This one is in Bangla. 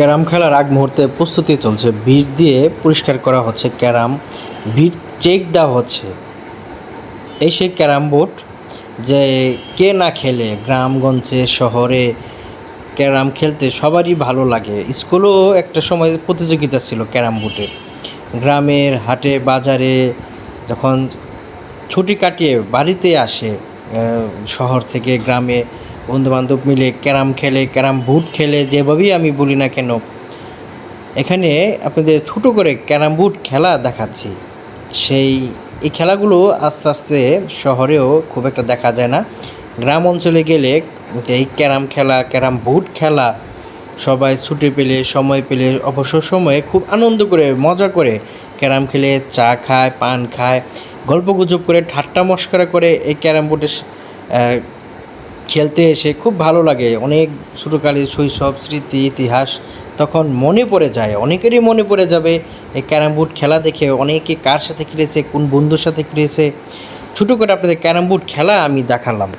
ক্যারাম খেলার আগ মুহূর্তে প্রস্তুতি চলছে। বিট দিয়ে পরিষ্কার করা হচ্ছে ক্যারাম। বিট চেক দেওয়া হচ্ছে। এই সেই ক্যারাম বোর্ড যে কে না খেলে গ্রামগঞ্জে, শহরে ক্যারাম খেলতে সবারই ভালো লাগে। স্কুলেও একটা সময় প্রতিযোগিতা ছিল ক্যারাম বোর্ডের গ্রামের হাটে, বাজারে যখন ছুটি কাটিয়ে বাড়িতে আসে শহর থেকে গ্রামে বন্ধুবান্ধব মিলে ক্যারাম খেলে, ক্যারাম বুট খেলে, যেভাবেই আমি বলি না কেন, এখানে আপনাদের ছোটো করে ক্যারাম বুট খেলা দেখাচ্ছি। সেই, এই খেলাগুলো আস্তে আস্তে শহরেও খুব একটা দেখা যায় না। গ্রাম অঞ্চলে গেলে এই ক্যারাম খেলা, ক্যারাম বুট খেলা, সবাই ছুটি পেলে, সময় পেলে, অবসর সময়ে খুব আনন্দ করে, মজা করে ক্যারাম খেলে, চা খায়, পান খায় গল্প গুজব করে, ঠাট্টা মস্করা করে এই ক্যারাম বোর্ডের খেলতে এসে খুব ভালো লাগে। অনেক ছোটোকালের শৈশব, স্মৃতি, ইতিহাস তখন মনে পড়ে যায়। অনেকেরই মনে পড়ে যাবে, এই ক্যারাম বোর্ড খেলা দেখে অনেকে কার সাথে খেলেছে, কোন বন্ধুর সাথে খেলেছে। ছোটো করে আপনাদের ক্যারাম বোর্ড খেলা আমি দেখালাম।